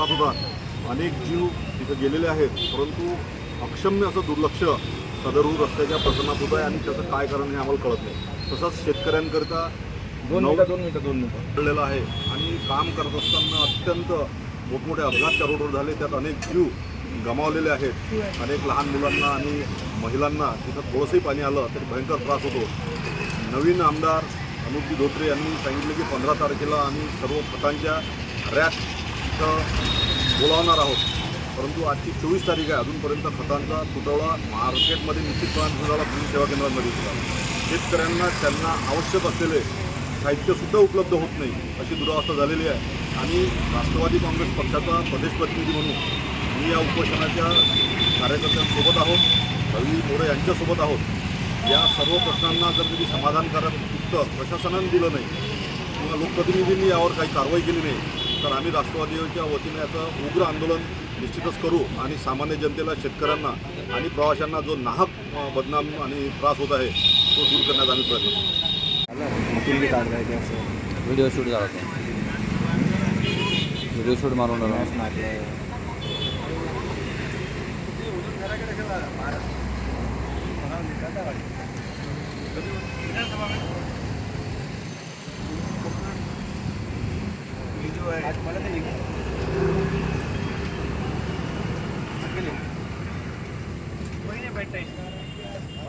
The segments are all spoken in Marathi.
अपघात होता अनेक जीव तिथं गेलेले आहेत परंतु अक्षम्य असं दुर्लक्ष सदरू रस्त्याच्या प्रकरणात होत आहे आणि त्याचं काय कारण हे आम्हाला कळत नाही. तसंच शेतकऱ्यांकरिता दोन मिनिटं दोन मिनिटं दोन मिनिटं. पडलेलं आहे आणि काम करत असताना अत्यंत मोठमोठे अपघात त्या रोडवर झाले. त्यात अनेक जीव गमावलेले आहेत. अनेक लहान मुलांना आणि महिलांना तिथं थोडंसंही पाणी आलं तरी भयंकर त्रास होतो. नवीन आमदार अनुपजी धोत्रे यांनी सांगितलं की पंधरा तारखेला आम्ही सर्व खतांच्या रॅक इथं बोलावणार आहोत. परंतु आजची चोवीस तारीख आहे. अजूनपर्यंत खतांचा तुटवडा मार्केटमध्ये निश्चितपणे दिसून कृषी सेवा केंद्रांमध्ये दिसून शेतकऱ्यांना त्यांना आवश्यक असलेले साहित्यसुद्धा उपलब्ध होत नाही अशी दुरावस्था झालेली आहे. आणि राष्ट्रवादी काँग्रेस पक्षाचा प्रदेश प्रतिनिधी म्हणून मी या उपोषणाच्या कार्यकर्त्यांसोबत आहोत. रवी मोरे यांच्यासोबत आहोत. या सर्व प्रश्नांना जर कधी समाधानकारक उत्तर प्रशासनाने दिलं नाही किंवा लोकप्रतिनिधींनी यावर काही कारवाई केली नाही तर आम्ही राष्ट्रवादीच्या वतीने याचं उग्र आंदोलन निश्चितच करू आणि सामान्य जनतेला शेतकऱ्यांना आणि प्रवाशांना जो नाहक बदनाम आणि त्रास होत आहे तो दूर करण्याचा आम्ही प्रयत्न करू. व्हिडिओ शूट झाला होता. व्हिडिओ शूट मारून मारले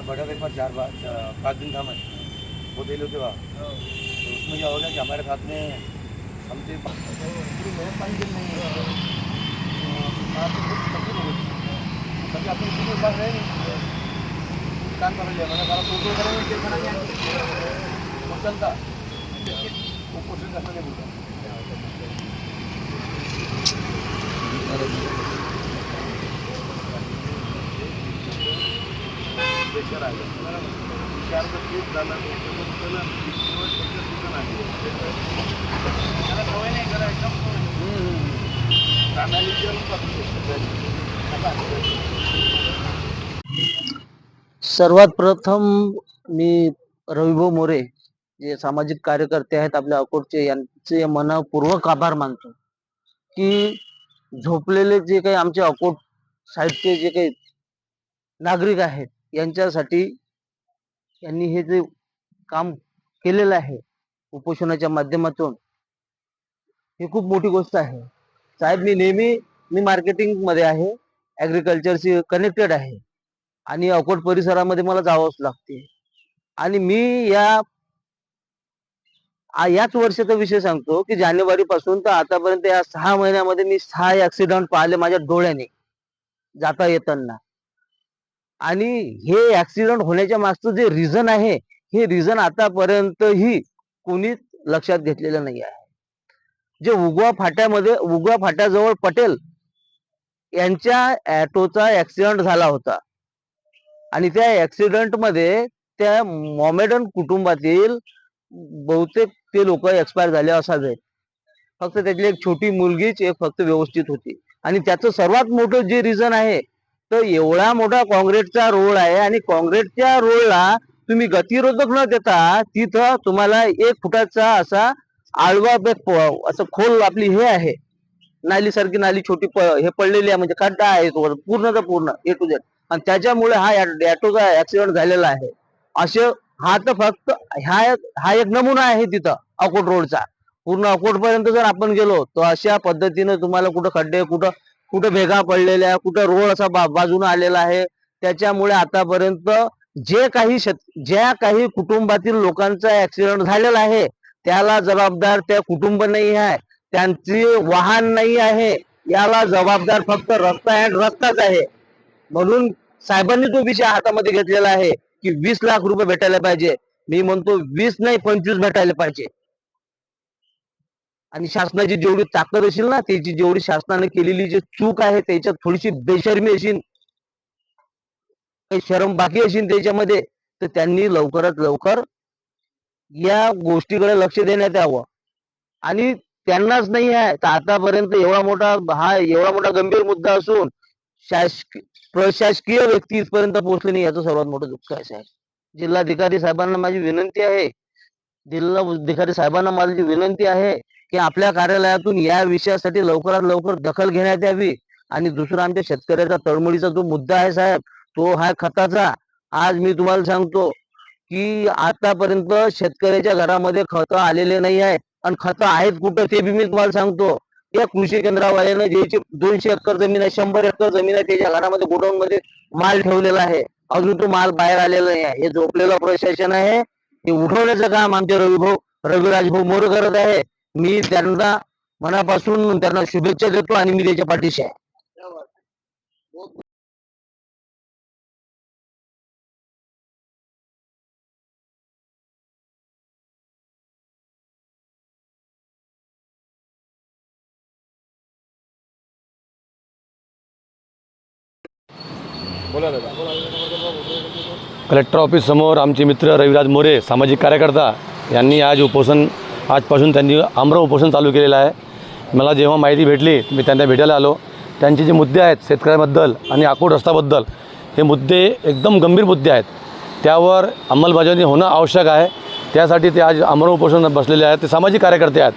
बड़ा एक बार चार बार पाँच दिन था मैं वो दे लो थे वहाँ तो उसमें क्या हो गया कि हमारे साथ में हम थे पूरी पानी दिन नहीं है। कभी आपण किती उपास रहे काम कर लिया मैंने सारा फ़ोटो करेंगे खाना क्या वो चलता। वो कोशिश करना नहीं बोलता। सर्वात प्रथम मी रविभाऊ मोरे जे सामाजिक कार्यकर्ते आहेत आपल्या अकोटचे यांचे मनपूर्वक आभार मानतो. की झोपलेले जे काही आमचे अकोट साहित्य जे काही नागरिक आहेत यांच्यासाठी यांनी हे जे काम केलेलं आहे उपोषणाच्या माध्यमातून ही खूप मोठी गोष्ट आहे. साहेब मी नेहमी मी मार्केटिंगमध्ये आहे ऍग्रिकल्चरशी कनेक्टेड आहे आणि अकोट परिसरामध्ये मला जावंच लागते. आणि मी या याच वर्षाचा विषय सांगतो की जानेवारी पासून तर आतापर्यंत या सहा महिन्यामध्ये मी सहा ऍक्सिडेंट पाहिले माझ्या डोळ्याने जाता येताना. आणि हे ऍक्सिडेंट होण्याच्या मागचं जे रिझन आहे हे रिझन आतापर्यंतही कोणीच लक्षात घेतलेलं नाही आहे. जे उगवा फाट्यामध्ये उगवा फाट्याजवळ पटेल यांच्या ऍटोचा ऍक्सिडेंट झाला होता. आणि त्या ऍक्सिडेंटमध्ये त्या मॉमेडन कुटुंबातील बहुतेक ते लोक एक्सपायर झाले असावे फक्त त्यातली एक छोटी मुलगीच एक फक्त व्यवस्थित होती. आणि त्याचं सर्वात मोठं जे रिझन आहे तर एवढा मोठा काँग्रेसचा रोड आहे आणि काँग्रेसच्या रोडला तुम्ही गतिरोधक न देता तिथं तुम्हाला एक फुटाचा असा आळवा असं खोल आपली हे आहे. नाली सारखी नाली छोटी हे पडलेली आहे म्हणजे खड्डा आहे तो पूर्णचा पूर्ण ए टू झेड आणि त्याच्यामुळे हा ऍटोचा ऍक्सिडेंट झालेला आहे. असे हा तर फक्त हा एक हा एक नमुना आहे तिथं अकोट रोडचा. पूर्ण अकोट पर्यंत जर आपण गेलो तर अशा पद्धतीने तुम्हाला कुठं खड्डे कुठं कुठं भेगा पडलेल्या कुठं रोड असा बा, बाजून आलेला आहे. त्याच्यामुळे आतापर्यंत जे काही शेत ज्या काही कुटुंबातील लोकांचा ऍक्सिडेंट झालेला आहे त्याला जबाबदार त्या कुटुंब नाही आहे त्यांची वाहन नाही आहे याला जबाबदार फक्त रस्ता आहे आणि रस्ताच आहे. म्हणून साहेबांनी तो विषय हातामध्ये घेतलेला आहे. की वीस लाख रुपये भेटायला पाहिजे. मी म्हणतो वीस नाही पंचवीस भेटायला पाहिजे. आणि शासनाची जेवढी ताकद असेल ना त्याची जेवढी शासनाने केलेली जी चूक आहे त्याच्यात थोडीशी बेशर्मी असेल काही शरम बाकी असेल त्याच्यामध्ये तर त्यांनी लवकरात लवकर या गोष्टीकडे लक्ष देण्यात यावं. आणि त्यांनाच नाही आहे तर आतापर्यंत एवढा मोठा हा एवढा मोठा गंभीर मुद्दा असून शासकीय प्रशासकीय व्यक्ती इथपर्यंत पोहोचले नाही याचं सर्वात मोठं दुःख आहे. साहेब जिल्हाधिकारी साहेबांना माझी विनंती आहे जिल्हाधिकारी साहेबांना माझी विनंती आहे की आपल्या कार्यालयातून या विषयासाठी लवकरात लवकर दखल घेण्यात यावी. आणि दुसरा आमच्या शेतकऱ्याचा तळमळीचा जो मुद्दा आहे साहेब तो हा खताचा. आज मी तुम्हाला सांगतो की आतापर्यंत शेतकऱ्याच्या घरामध्ये खतं आलेले नाही आहे. आणि खतं आहेत कुठं ते बी मी तुम्हाला सांगतो. या कृषी केंद्रावाल्यानं ज्याची दोनशे एकर जमीन आहे शंभर एकर जमीन आहे त्याच्या घरामध्ये गोडाऊन मध्ये माल ठेवलेला आहे. अजून तो माल बाहेर आलेला नाही आहे. हे झोपलेलं प्रशासन आहे. हे उठवण्याचं काम आमचे रविभाऊ रविराज भाऊ मोर करत आहे. मी त्यांना मनापासून त्यांना शुभेच्छा देतो आणि मी त्याच्या पाठीशी आहे. कलेक्टर ऑफिससमोर आमचे मित्र रविराज मोरे सामाजिक कार्यकर्ता यांनी आज उपोषण आजपासून त्यांनी आम्र उपोषण चालू केलेलं आहे. मला जेव्हा माहिती भेटली मी त्यांना भेटायला आलो. त्यांचे जे मुद्दे आहेत शेतकऱ्याबद्दल आणि आकोट रस्ताबद्दल हे मुद्दे एकदम गंभीर मुद्दे आहेत. त्यावर अंमलबजावणी होणं आवश्यक आहे. त्यासाठी ते आज आम्र उपोषण बसलेले आहेत. ते सामाजिक कार्यकर्ते आहेत.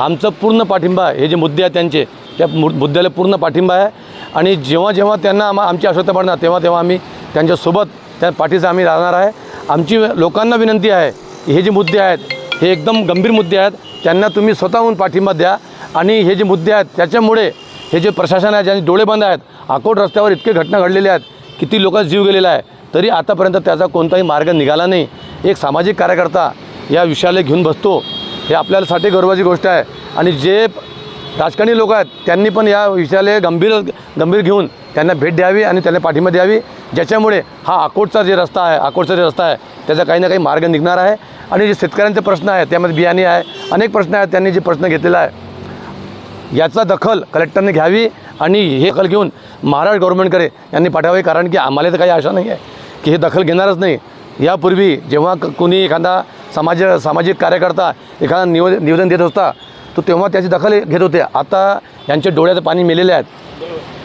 आमचं पूर्ण पाठिंबा हे जे मुद्दे आहेत त्यांचे त्या मु मुद्द्याला पूर्ण पाठिंबा आहे. आणि जेव्हा जेव्हा त्यांना आम आमची आवश्यकता पडणार तेव्हा तेव्हा आम्ही त्यांच्यासोबत त्या पाठीचं आम्ही राहणार आहे. आमची लोकांना विनंती आहे हे जे मुद्दे आहेत हे एकदम गंभीर मुद्दे आहेत त्यांना तुम्ही स्वतःहून पाठिंबा द्या. आणि हे जे मुद्दे आहेत त्याच्यामुळे हे जे प्रशासन आहे ज्यांनी डोळे बंद आहेत अकोट रस्त्यावर इतके घटना घडलेल्या आहेत किती लोकांचा जीव गेलेला आहे तरी आतापर्यंत त्याचा कोणताही मार्ग निघाला नाही. एक सामाजिक कार्यकर्ता या विषयाला घेऊन बसतो हे आपल्यासाठी गर्वाची गोष्ट आहे. आणि जे राजकारणी लोक आहेत त्यांनी पण या विषयाला गंभीर गंभीर घेऊन त्यांना भेट द्यावी आणि त्यांना पाठिंबा द्यावी. ज्याच्यामुळे हा अकोटचा जे रस्ता आहे अकोटचा जे रस्ता आहे त्याचा काही ना काही मार्ग निघणार आहे. आणि जे शेतकऱ्यांचे प्रश्न आहेत त्यामध्ये बियाणे आहे. अनेक प्रश्न आहेत त्यांनी जे प्रश्न घेतलेला आहे. याचा दखल कलेक्टरने घ्यावी आणि हे दखल घेऊन महाराष्ट्र गव्हर्नमेंटकडे यांनी पाठवावे. कारण की आम्हाला तर काही आशा नाही आहे की हे दखल घेणारच नाही. यापूर्वी जेव्हा क- कोणी एखादा समाज सामाजिक कार्यकर्ता एखादा निव निवेदन देत असता तो तेव्हा त्याची दखल घेत होते. आता यांच्या डोळ्याचं पाणी मेलेले आहेत.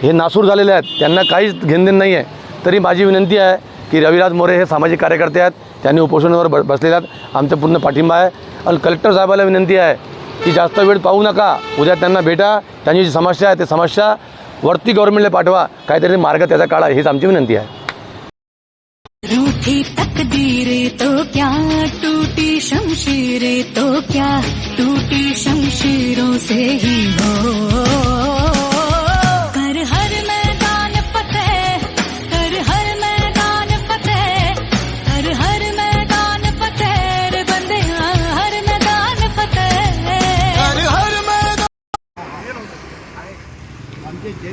हे नासूर झालेले आहेत. त्यांना काहीच घेणदेण नाही आहे. तरी माझी विनंती आहे की रविराज मोरे हे सामाजिक कार्यकर्ते आहेत. त्यांनी उपोषणावर ब बसलेले आहेत. आमचा पूर्ण पाठिंबा आहे. आणि कलेक्टर साहेबाला विनंती आहे की जास्त वेळ पाहू नका. उद्या त्यांना भेटा. त्यांची जी समस्या आहे ते समस्या वरती गव्हर्नमेंटला पाठवा. काहीतरी मार्ग त्याचा काढा हीच आमची विनंती आहे. शमशीरें तो क्या टूटी शमशीरों से ही हो?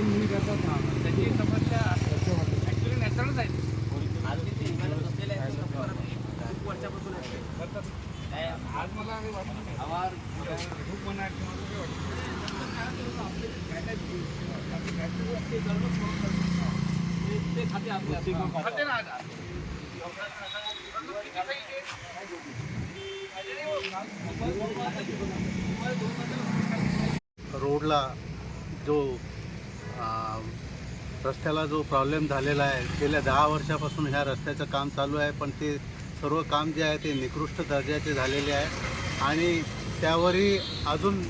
त्याची समस्या ॲक्च्युली नॅचरलच आहे. आज मला खूप म्हणा खाते ना रोडला जो रस्त्याला जो प्रॉब्लेम झालेला आहे गेल्या दहा वर्षापासून ह्या रस्त्याचं काम चालू आहे पण ते सर्व काम जे आहे ते निकृष्ट दर्जाचे झालेले आहे. आणि त्यावरही अजून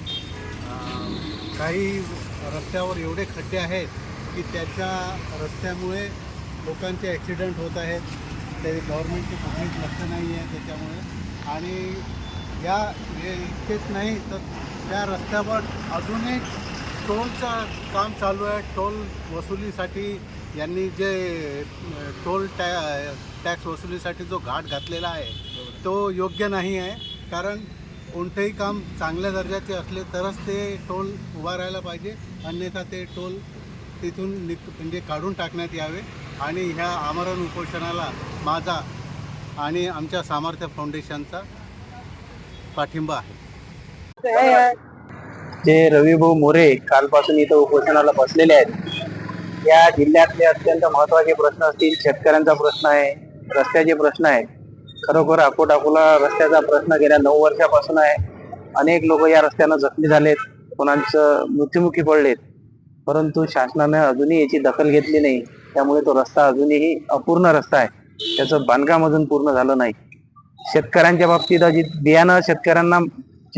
काही रस्त्यावर एवढे खड्डे आहेत की त्याच्या रस्त्यामुळे लोकांचे ॲक्सिडेंट होत आहेत. ते गव्हर्नमेंटचे कुठेच लक्ष नाही आहे त्याच्यामुळे. आणि या हे इतकेच नाही तर त्या रस्त्यावर अजून एक टोलचं काम चालू आहे. टोल वसुलीसाठी यांनी जे टोल टॅ टॅक्स वसुलीसाठी जो घाट घातलेला आहे तो योग्य नाही आहे. कारण कोणतेही काम चांगल्या दर्जाचे असले तरच ते टोल उभा राहायला पाहिजे. अन्यथा ते टोल तिथून निक म्हणजे काढून टाकण्यात यावे. आणि ह्या आमरण उपोषणाला माझा आणि आमच्या सामर्थ्य फाउंडेशनचा पाठिंबा आहे. जे रविभाऊ मोरे कालपासून इथं उपोषणाला बसलेले आहेत या जिल्ह्यातले अत्यंत महत्त्वाचे प्रश्न असतील शेतकऱ्यांचा प्रश्न आहे रस्त्याचे प्रश्न आहेत. खरोखर अकोट अकोला रस्त्याचा प्रश्न गेल्या नऊ वर्षापासून आहे. अनेक लोक या रस्त्यानं जखमी झालेत कोणाचं मृत्युमुखी पडलेत. परंतु शासनानं अजूनही याची दखल घेतली नाही. त्यामुळे तो रस्ता अजूनही अपूर्ण रस्ता आहे. त्याचं बांधकाम अजून पूर्ण झालं नाही. शेतकऱ्यांच्या बाबतीत अजित बियाणं शेतकऱ्यांना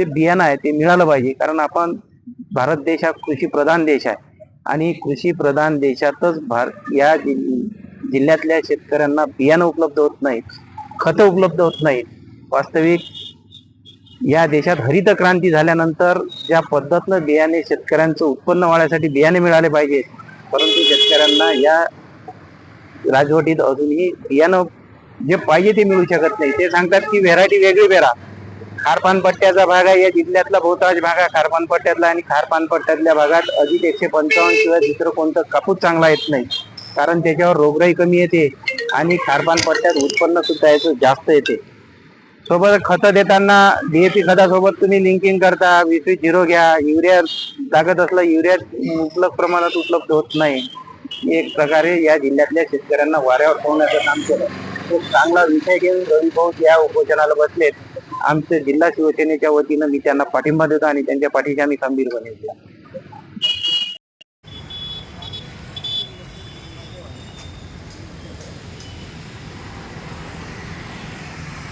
जे बियाणं आहे ते मिळालं पाहिजे. कारण आपण भारत देश हा कृषी प्रधान देश आहे. आणि कृषी प्रधान देशातच भार या जिल्ह्यातल्या शेतकऱ्यांना बियाणं उपलब्ध होत नाहीत. खतं उपलब्ध होत नाहीत. वास्तविक या देशात हरित क्रांती झाल्यानंतर ज्या पद्धतीनं बियाणे शेतकऱ्यांचं उत्पन्न वाढण्यासाठी बियाणे मिळाले पाहिजे परंतु शेतकऱ्यांना या राजवटीत अजूनही बियाणं जे पाहिजे ते मिळू शकत नाही. ते सांगतात की व्हेरायटी वेगळी पेरा. खारपानपट्ट्याचा भाग आहे. या जिल्ह्यातला बहुतांश भाग आहे खारपानपट्ट्यातला आणि खारपानपट्ट्यातल्या भागात अधिक एकशे पंचावन्न शिवाय दुसरं कोणतं कापूस चांगला येत नाही. कारण त्याच्यावर रोगराई कमी येते आणि खारपानपट्ट्यात उत्पन्न सुद्धा याचं जास्त येते. सोबत खतं देताना डीएपी खतासोबत तुम्ही लिंकिंग करता वीस वीस झिरो घ्या युरिया लागत असलं युरिया मुबलक प्रमाणात उपलब्ध होत नाही. एक प्रकारे या जिल्ह्यातल्या शेतकऱ्यांना वाऱ्यावर ठेवण्याचं काम केलं. एक चांगला विषय घेऊन रवी भाऊ या उपोषणाला बसलेत. आमच्या जिल्हा शिवसेनेच्या वतीनं मी त्यांना पाठिंबा देतो आणि त्यांच्या पाठीशी आम्ही खंबीरपणे उभे